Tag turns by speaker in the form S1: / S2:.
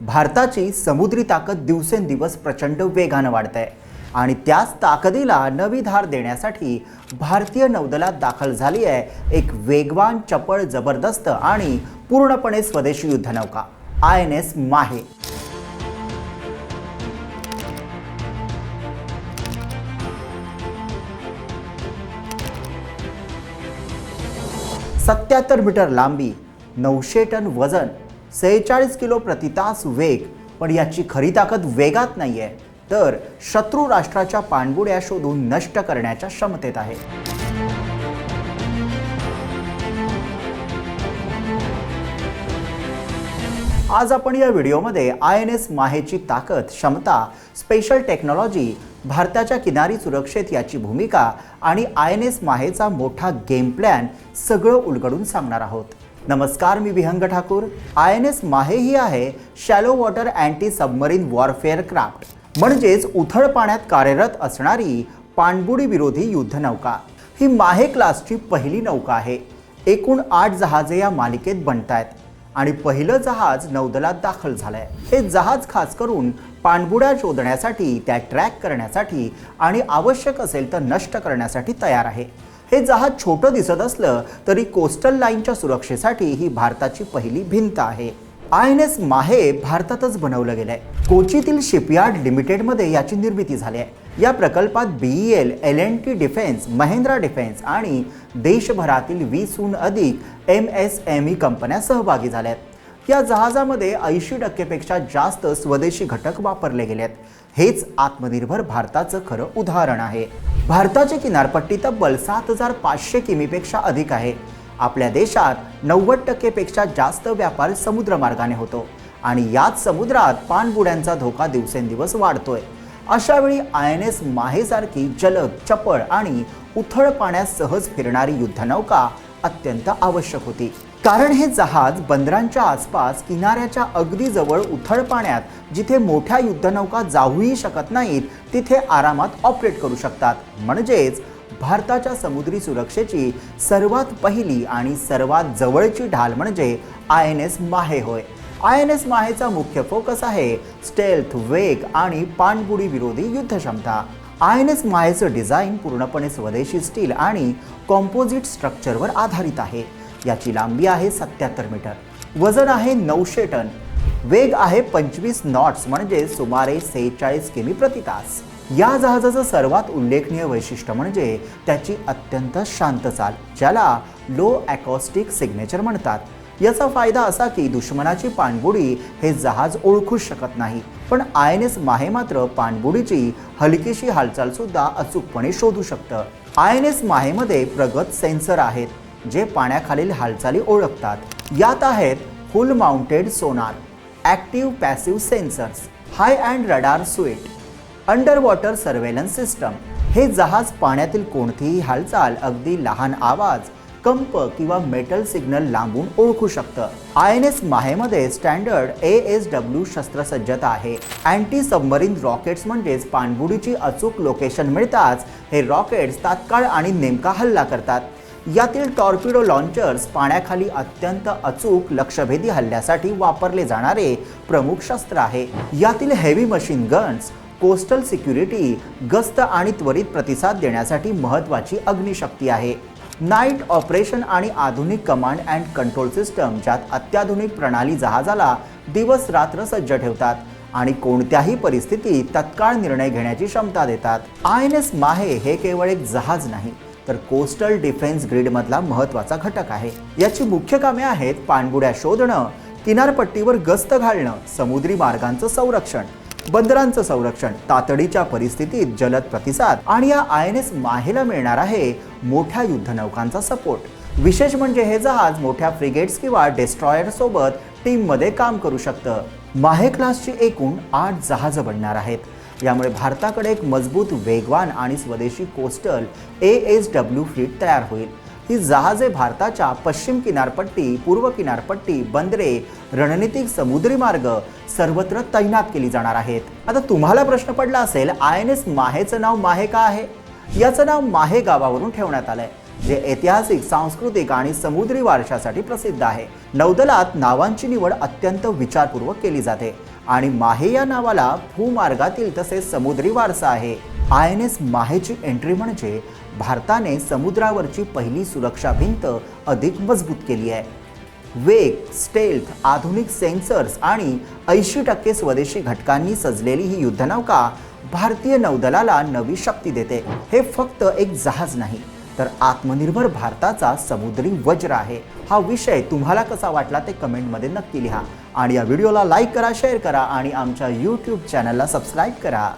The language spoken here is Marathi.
S1: भारताची समुद्री ताकद दिवसेंदिवस प्रचंड वेगानं वाढत आहे आणि त्याच ताकदीला नवी धार देण्यासाठी भारतीय नौदलात दाखल झाली आहे एक वेगवान चपळ जबरदस्त आणि पूर्णपणे स्वदेशी युद्धनौका आय एन एस माहे. सत्याहत्तर मीटर लांबी नऊशे टन वजन सेहेचाळीस किलो प्रतितास वेग पण याची खरी ताकद वेगात नाही आहे तर शत्रू राष्ट्राच्या पाणबुड्या शोधून नष्ट करण्याच्या क्षमतेत आहे. आज आपण या व्हिडिओमध्ये आय एन एस माहेची ताकद क्षमता स्पेशल टेक्नॉलॉजी भारताच्या किनारी सुरक्षेत याची भूमिका आणि आय एन एस माहेचा मोठा गेम प्लॅन सगळं उलगडून सांगणार आहोत. नमस्कार मी Vihang Thakur. I N S Mahe ही आहे shallow water anti submarine warfare craft म्हणजेच उथळ पाण्यात कार्यरत असणारी पाणबुडी विरोधी युद्धनौका ही माहे क्लासची पहिली नौका आहे. एकूण आठ जहाजे या मालिकेत बनत आहेत आणि पहिलं जहाज नौदलात दाखल झालंय. हे जहाज खास करून पाणबुड्या शोधण्यासाठी त्या ट्रॅक करण्यासाठी आणि आवश्यक असेल तर नष्ट करण्यासाठी तयार आहे. हे जहाज छोटं दिसत असलं तरी कोस्टल लाईनच्या सुरक्षेसाठी ही भारताची पहिली भिंत आहे. आय एन एस माहे भारतातच बनवलं गेलं आहे कोचीतील शिपयार्ड लिमिटेडमध्ये याची निर्मिती झाली आहे. या प्रकल्पात B L L N T defence Mahindra defence आणि देशभरातील वीसहून अधिक एम एस एम ई कंपन्या सहभागी झाल्या आहेत. या जहाजामध्ये ऐंशी टक्केपेक्षा जास्त स्वदेशी घटक वापरले गेले आहेत हेच आत्मनिर्भर भारताचं खरं उदाहरण आहे. भारताची किनारपट्टी तब्बल सात हजार पाचशे किमीपेक्षा अधिक आहे. आपल्या देशात नव्वद टक्केपेक्षा जास्त व्यापार समुद्रमार्गाने होतो आणि याच समुद्रात पाणबुड्यांचा धोका दिवसेंदिवस वाढतोय. अशावेळी आय एन एस माहेसारखी जलद चपळ आणि उथळ पाण्यात सहज फिरणारी युद्धनौका अत्यंत आवश्यक होती. कारण हे जहाज बंदरांच्या आसपास किनाऱ्याच्या अगदी जवळ उथळ पाण्यात जिथे मोठ्या युद्धनौका जाऊही शकत नाहीत तिथे आरामात ऑपरेट करू शकतात. म्हणजेच भारताच्या समुद्री सुरक्षेची सर्वात पहिली आणि सर्वात जवळची ढाल म्हणजे आय एन एस माहे होय. आय एन एस माहेचा मुख्य फोकस आहे स्टेल्थ वेग आणि पाणबुडी विरोधी युद्धक्षमता. आय एन एस माहेचं डिझाईन पूर्णपणे स्वदेशी स्टील आणि कॉम्पोजिट स्ट्रक्चरवर आधारित आहे. याची लांबी आहे सत्याहत्तर मीटर. वजन आहे नऊशे टन. वेग आहे पंचवीस नॉट्स म्हणजे सुमारे सेहेचाळीस किमी प्रति तास. या जहाजाचं सर्वात उल्लेखनीय वैशिष्ट्य म्हणजे त्याची अत्यंत शांत चाल ज्याला लो ॲकॉस्टिक सिग्नेचर म्हणतात. याचा फायदा असा की दुश्मनाची पाणबुडी हे जहाज ओळखूच शकत नाही पण आय एन एस माहे मात्र पाणबुडीची हलकीशी हालचाल सुद्धा अचूकपणे शोधू शकतं. आय एन एस माहेमध्ये प्रगत सेन्सर आहेत. जे पाण्याखालील हालचाली ओळखतात. यात आहेत hull mounted sonar active passive sensors high end radar suite underwater surveillance system. हे जहाज पाण्यातील कोणतीही हालचाल अगदी लहान आवाज कंप किंवा मेटल सिग्नल लांबून ओळखू शकतं. आय एन एस माहेमध्ये स्टँडर्ड ए एस डब्ल्यू शस्त्रसज्जता आहे. अँटी सबमरीन रॉकेट्स म्हणजेच पाणबुडीची अचूक लोकेशन मिळताच हे रॉकेट्स तात्काळ आणि नेमका हल्ला करतात. यातील टॉर्पिडो लॉन्चर्स पाण्याखाली अत्यंत अचूक लक्षभेदी हल्ल्यासाठी वापरले जाणारे प्रमुख शस्त्र आहे. यातील heavy machine guns coastal security गस्त आणि त्वरित प्रतिसाद देण्यासाठी महत्त्वाची अग्निशक्ती आहे. नाईट ऑपरेशन आणि आधुनिक कमांड अँड कंट्रोल सिस्टम ज्यात अत्याधुनिक प्रणाली जहाजाला दिवस रात्र सज्ज ठेवतात आणि कोणत्याही परिस्थितीत तत्काळ निर्णय घेण्याची क्षमता देतात. आय एन एस माहे हे केवळ एक जहाज नाही तर कोस्टल डिफेन्स ग्रीडमधला महत्त्वाचा घटक आहे. याची मुख्य कामे आहेत पाणबुड्या शोधणं किनारपट्टीवर गस्त घालणं समुद्री मार्गांचं संरक्षण बंदरांचं संरक्षण तातडीच्या परिस्थितीत जलद प्रतिसाद आणि या आय एन एस माहेला मिळणार आहे मोठ्या युद्धनौकांचा सपोर्ट. विशेष म्हणजे हे जहाज मोठ्या फ्रिगेट्स किंवा डेस्ट्रॉयर सोबत टीममध्ये काम करू शकतं. माहे क्लासची एकूण आठ जहाजं बनणार आहेत. यामुळे भारताकडे एक मजबूत वेगवान आणि स्वदेशी coastal A S W fleet तयार होईल. ही जहाजे भारताच्या पश्चिम किनारपट्टी पूर्व किनारपट्टी बंदरे रणनीतिक समुद्री मार्ग सर्वत्र तैनात केली जाणार आहेत. आता तुम्हाला प्रश्न पडला असेल आय एन एस माहेचं नाव माहे का आहे? याचं नाव माहे गावावरून ठेवण्यात आलंय. जे ऐतिहासिक सांस्कृतिक आणि समुद्री वारशासाठी प्रसिद्ध आहे. नौदलात नावांची निवड अत्यंत विचारपूर्वक केली जाते आणि माहे या नावाला भूमार्गातील तसेच समुद्री वारसा आहे. आय एन एस माहेची एंट्री म्हणजे भारताने समुद्रावरची पहिली सुरक्षा भिंत अधिक मजबूत केली आहे. वेग स्टेल्थ आधुनिक सेन्सर्स आणि ऐंशी टक्के स्वदेशी घटकांनी सजलेली ही युद्धनौका भारतीय नौदलाला नवी शक्ती देते. हे फक्त एक जहाज नाही तर आत्मनिर्भर भारताचा समुद्री वज्र आहे. हा विषय तुम्हाला कसा वाटला ते कमेंटमध्ये नक्की लिहा. आणि या व्हिडिओला लाईक करा शेअर करा आणि आमच्या यूट्यूब चॅनलला सबस्क्राईब करा.